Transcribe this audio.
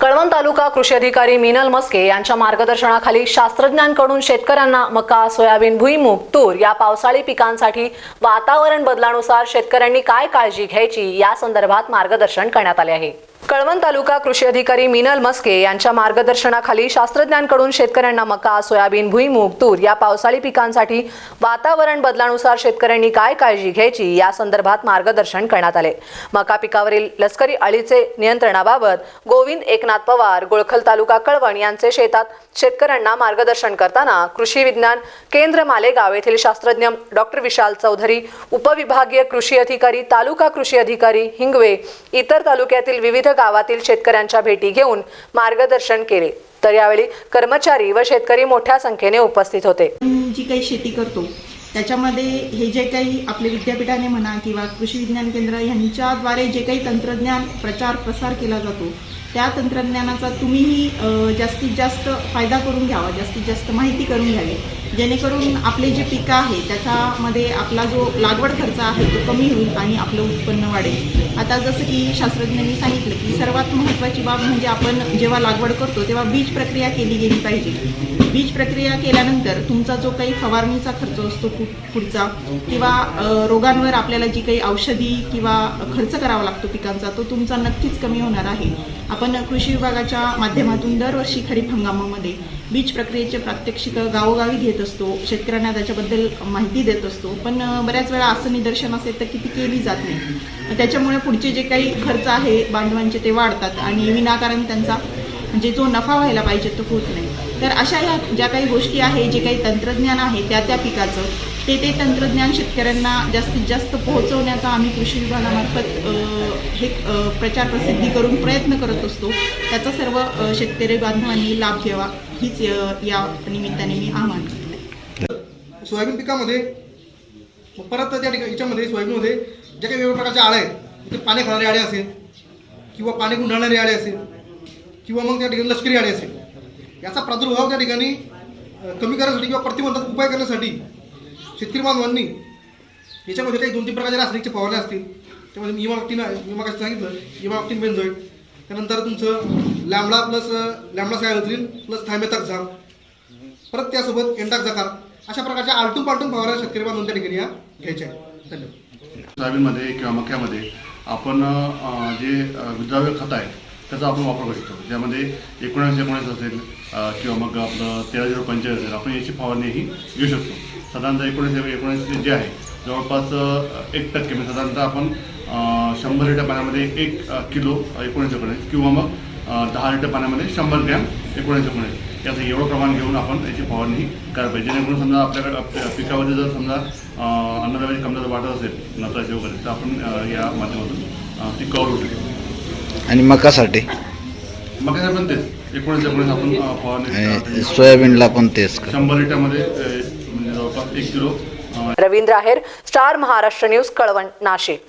कळवण तालुका कृषी अधिकारी मिनल मस्के यांच्या मार्गदर्शनाखाली शास्त्रज्ञांकडून शेतकऱ्यांना मका सोयाबीन भुईमूग तूर या पावसाळी पिकांसाठी वातावरण बदलानुसार शेतकऱ्यांनी काय काळजी घ्यायची या संदर्भात मार्गदर्शन करण्यात आले आहे. कळवण तालुका कृषी अधिकारी मिनल मस्के यांच्या मार्गदर्शनाखाली शास्त्रज्ञांकडून शेतकऱ्यांना मका सोयाबीन भुईमूग तूर या पावसाळी पिकांसाठी वातावरण बदलानुसार शेतकऱ्यांनी काय काळजी घ्यायची या संदर्भात मार्गदर्शन करण्यात आले. मका पिकावरील लष्करी अळीचे नियंत्रणाबाबत गोविंद एकनाथ पवार गोळखल तालुका कळवण यांचे शेतात शेतकऱ्यांना मार्गदर्शन करताना कृषी विज्ञान केंद्र मालेगाव येथील शास्त्रज्ञ डॉक्टर विशाल चौधरी उपविभागीय कृषी अधिकारी तालुका कृषी अधिकारी हिंगवे इतर तालुक्यातील विविध गावातील शेतकऱ्यांच्या भेटी घेऊन मार्गदर्शन केले. तर यावेळी कर्मचारी व शेतकरी मोठ्या संख्येने उपस्थित होते. जी काही शेती करतो त्याच्यामध्ये हे जे काही आपले विद्यापीठाने म्हणा किंवा कृषी विज्ञान केंद्र यांच्याद्वारे जे काही तंत्रज्ञान प्रचार प्रसार केला जातो त्या तंत्रज्ञानाचा तुम्हीही जास्तीत जास्त फायदा करून घ्यावा जास्तीत जास्त माहिती करून घ्यावी. जेणेकरून आपले जे पिकं आहे त्याच्यामध्ये आपला जो लागवड खर्च आहे तो कमी होईल आणि आपलं उत्पन्न वाढेल. आता जसं की शास्त्रज्ञांनी सांगितलं की सर्वात महत्त्वाची बाब म्हणजे आपण जेव्हा लागवड करतो तेव्हा बीज प्रक्रिया केली गेली पाहिजे. बीज प्रक्रिया केल्यानंतर तुमचा जो काही फवारणीचा खर्च असतो पुढचा किंवा रोगांवर आपल्याला जी काही औषधी किंवा खर्च करावा लागतो पिकांचा तो तुमचा नक्कीच कमी होणार आहे. आपण कृषी विभागाच्या माध्यमातून दरवर्षी खरीप हंगामामध्ये बीज प्रक्रियेचे प्रात्यक्षिक गावोगावी घेत असतो शेतकऱ्यांना त्याच्याबद्दल माहिती देत असतो. पण बऱ्याच वेळा असं निदर्शन असेल तर किती केली जात नाही. त्याच्यामुळे पुढचे जे काही खर्च आहे बांधवांचे ते वाढतात आणि विनाकारण त्यांचा म्हणजे जो नफा व्हायला पाहिजे तो होत नाही. तर अशा ह्या ज्या काही गोष्टी आहे जे काही तंत्रज्ञान आहे त्या त्या पिकाचं ते ते तंत्रज्ञान शेतकऱ्यांना जास्तीत जास्त पोहोचवण्याचा आम्ही कृषी विभागामार्फत हे प्रचार प्रसिद्धी करून प्रयत्न करत असतो. त्याचा सर्व शेतकरी बांधवांनी लाभ घ्यावा हीच या निमित्ताने मी आव्हान करते. सोयाबीन पिकामध्ये परत त्या ठिकाणी याच्यामध्ये सोयाबीनमध्ये ज्या काही वेगवेगळ्या प्रकारच्या आळ्या आहेत ते पाणी खाणारे आळे असेल किंवा पाणी गुंडाळणारे आळे असेल किंवा मग त्या ठिकाणी लष्करी आळे असेल याचा प्रादुर्भाव त्या ठिकाणी कमी करण्यासाठी किंवा प्रतिबंधात्मक उपाय करण्यासाठी शेतकरी बांधवांनी याच्यामध्ये काही दोन तीन प्रकारचे रासायनिकचे फवारण्या असतील. त्यामध्ये इमा इमाक्टीन मी कसं सांगितलं. इमाक्टीन बेन्झोईड त्यानंतर तुमचं lambda plus lambda cyhalothrin plus thiamethoxam परत त्यासोबत एंटाक्झाकार अशा प्रकारच्या आलटून पालटून फवारण्या शेतकरी बांधून त्या ठिकाणी या घ्यायच्या आहेत. धन्यवाद. सोयाबीनमध्ये किंवा मक्यामध्ये आपण जे विद्राव्य खत आहे त्याचा आपण वापर करू शकतो ज्यामध्ये एकोणीस एकोणीस असेल किंवा मग आपलं तेरा झिरो पंचेचाळीस असेल आपण याची फवारणी ही घेऊ शकतो. साधारणतः एकोणीस एकोणीस जे आहे जवळपास एक टक्के म्हणजे साधारणतः आपण शंभर लिटर पाण्यामध्ये एक किलो एकोणीस एकोणीस किंवा मग दहा लिटर पाण्यामध्ये शंभर ग्रॅम एकोणीस एकोणीस याचं एवढं प्रमाण घेऊन आपण याची फवारणी करायला पाहिजे. जेणेकरून समजा आपल्याकडे आप- पिकामध्ये जर समजा अ, अन्नद्रव्याची कमतरता वाटत असेल नत्राचे वगैरे तर आपण या माध्यमातून ती कवर होऊ शकतो. आणि मकासाठी. मग काय पण तेच. एकोणीस एकोणीस आपण अ, फवारणी आणि करायची. सोयाबीनला पण तेच का शंभर लिटरमध्ये अ, म्हणजे जवळपास एक किलो अ, रवींद्र आहेर स्टार महाराष्ट्र न्यूज कळवण नाशिक.